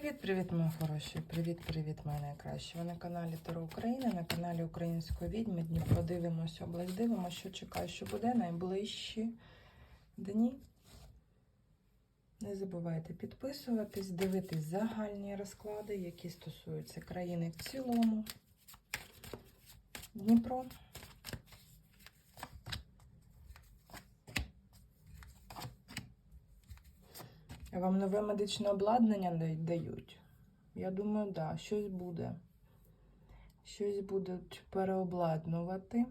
Привіт-привіт, мої хороші! Привіт-привіт, мої найкращі. Ви на каналі Таро України, на каналі Української відьми. Дніпро дивимося, область дивимося, що чекає, що буде найближчі дні. Не забувайте підписуватись, дивитись загальні розклади, які стосуються країни в цілому. Дніпро. Вам нове медичне обладнання дають? Я думаю, да, щось буде. Щось будуть переобладнувати.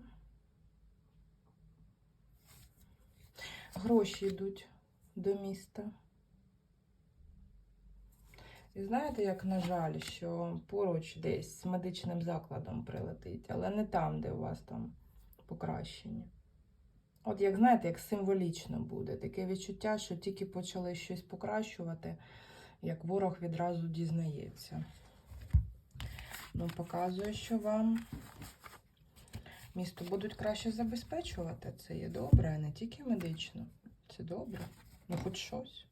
Гроші йдуть до міста. І знаєте, як на жаль, що поруч десь з медичним закладом прилетить, але не там, де у вас там покращення. От як знаєте, як символічно буде. Таке відчуття, що тільки почали щось покращувати, як ворог відразу дізнається. Ну, показує, що вам місто будуть краще забезпечувати. Це є добре, а не тільки медично. Це добре. Ну, хоч щось.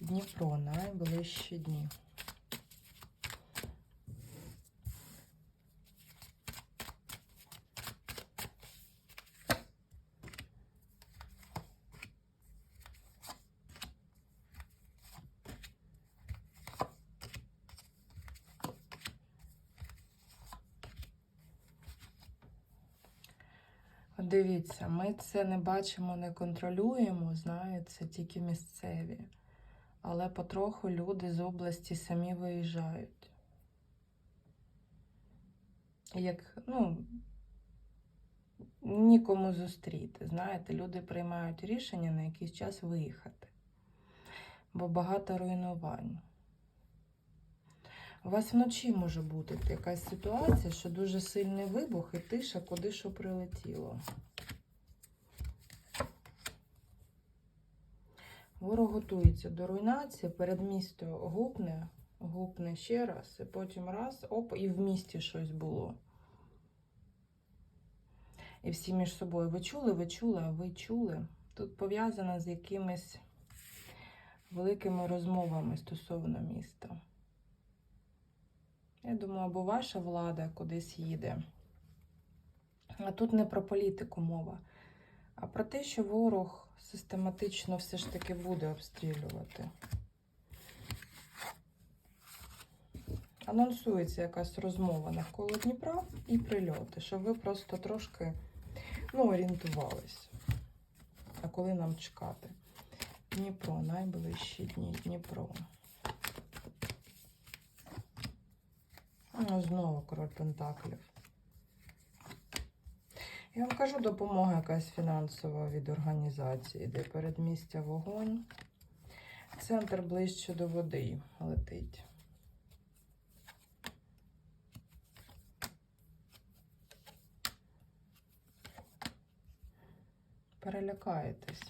Дніпро найближчі дні. Дивіться, ми це не бачимо, не контролюємо, знаєте, це тільки місцеві. Але потроху люди з області самі виїжджають. Як, ну, нікому зустріти. Знаєте, люди приймають рішення на якийсь час виїхати. Бо багато руйнувань. У вас вночі може бути якась ситуація, що дуже сильний вибух і тиша, куди що прилетіло. Ворог готується до руйнації, перед місто гупне, гупне ще раз, і потім раз, оп, і в місті щось було. І всі між собою ви чули, ви чули, ви чули. Тут пов'язано з якимись великими розмовами стосовно міста. Я думаю, або ваша влада кудись їде. А тут не про політику мова, а про те, що ворог систематично все ж таки буде обстрілювати. Анонсується якась розмова навколо Дніпра і прильоти, щоб ви просто трошки ну, орієнтувались. А коли нам чекати? Дніпро, найближчі дні, Дніпро. Знову король Пентаклів. Я вам кажу, допомога якась фінансова від організації, де передмістя вогонь. Центр ближче до води летить. Перелякаєтесь.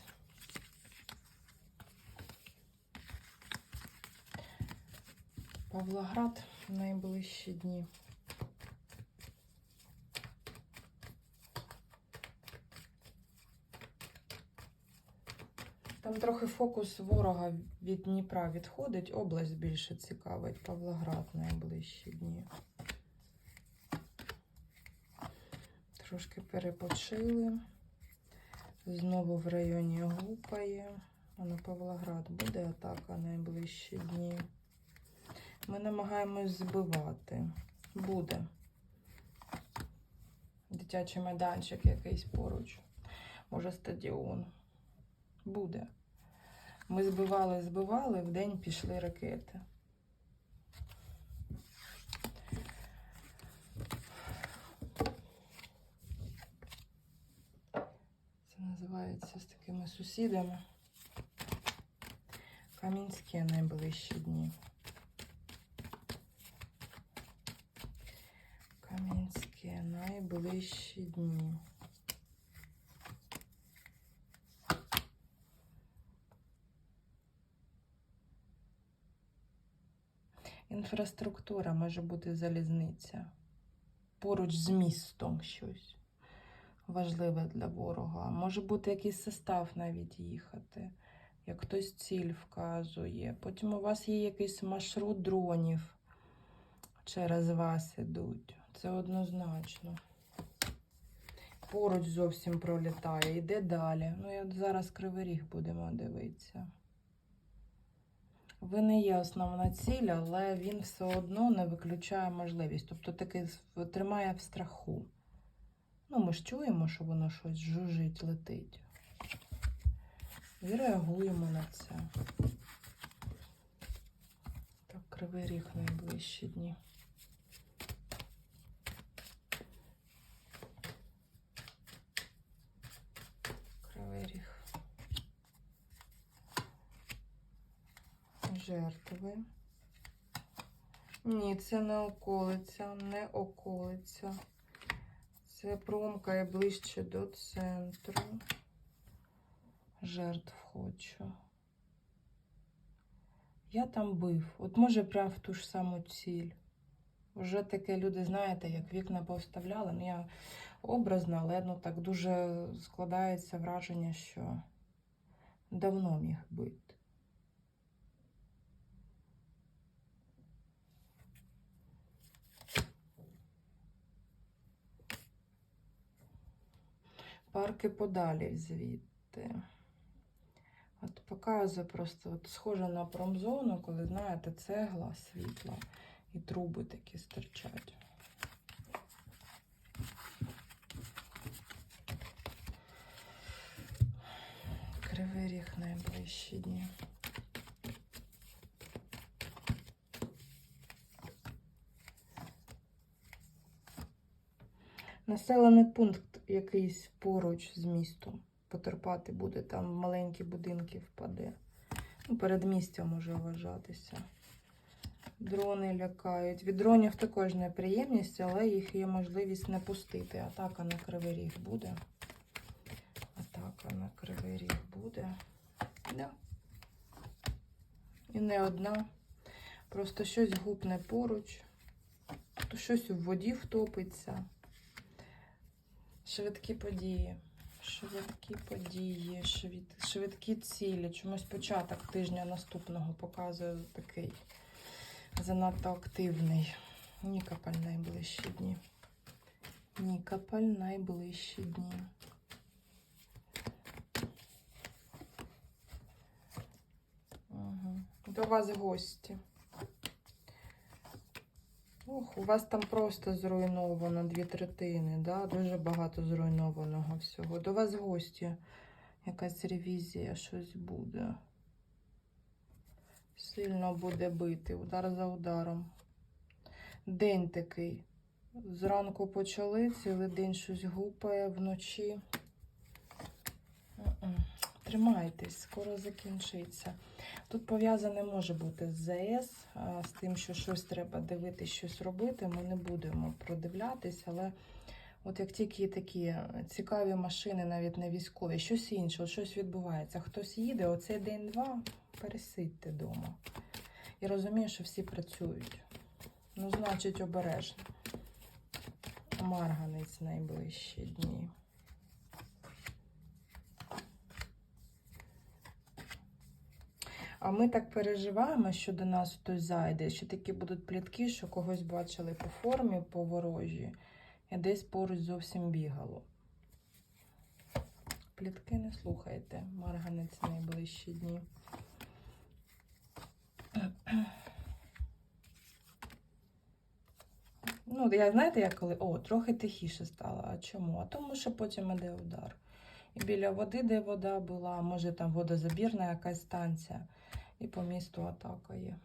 Павлоград найближчі дні. Там трохи фокус ворога від Дніпра відходить, область більше цікавить. Павлоград найближчі дні. Трошки перепочили. Знову в районі гупає. А на Павлоград буде атака найближчі дні. Ми намагаємось збивати. Буде. Дитячий майданчик якийсь поруч. Може, стадіон. Буде. Ми збивали, збивали, в день пішли ракети. Це називається з такими сусідами. Камінські найближчі дні. Найближчі дні. Інфраструктура може бути залізниця. Поруч з містом щось важливе для ворога. Може бути якийсь состав навіть їхати. як хтось ціль вказує. Потім у вас є якийсь маршрут дронів через вас ідуть. Це однозначно. Поруч зовсім пролітає, йде далі. Ну, от зараз кривий ріг будемо дивитися. Ви не є основна ціль, але він все одно не виключає можливість. Тобто таки тримає в страху. Ну, ми ж чуємо, що воно щось жужить, летить. І реагуємо на це. Так, кривий ріг найближчі дні. Кривий ріг. Жертви. Ні, це не околиця, не околиця. Це промкає ближче до центру. Жертв хочу. Я там бив. От може прям в ту ж саму ціль. Вже таке люди, знаєте, як вікна повставляли. Ну, я образно, але ну, так дуже складається враження, що давно міг бити. Парки подалі звідти. От показує просто от схоже на промзону, коли, знаєте, цегла світла і труби такі стирчать. Кривий ріг найближчі дні. Населений пункт якийсь поруч з містом. Потерпати буде, там маленькі будинки впаде. Ну, передмістя може вважатися. Дрони лякають. Від дронів також неприємність, але їх є можливість не пустити. Атака на кривий ріг буде. Атака на кривий ріг буде. Да. І не одна. Просто щось гупне поруч, то щось у воді втопиться. Швидкі події. Швидкі події, швид... швидкі цілі. Чомусь початок тижня наступного показує такий занадто активний. Нікапаль найближчі дні. Нікапаль найближчі дні. Угу. До вас гості. Ох, у вас там просто зруйновано дві третини, да? дуже багато зруйнованого всього. До вас гості, якась ревізія, щось буде. Сильно буде бити, удар за ударом. День такий. Зранку почали, цілий день щось гупає вночі. Тримайтесь, скоро закінчиться. Тут пов'язане може бути з ЗС, з тим, що щось треба дивитися, щось робити. Ми не будемо продивлятись, але от як тільки такі цікаві машини, навіть не військові, щось інше, щось відбувається. Хтось їде, оцей день-два, пересидьте вдома. І розумію, що всі працюють. Ну, значить, обережно. Марганець найближчі дні. А ми так переживаємо, що до нас хтось зайде, що такі будуть плітки, що когось бачили по формі, по ворожі, і десь поруч зовсім бігало. Плітки не слухайте, марганець найближчі дні. Ну, я знаєте, як коли. О, трохи тихіше стало. А чому? А тому, що потім іде удар. Біля води, де вода була, може там водозабірна якась станція. І по місту атака є.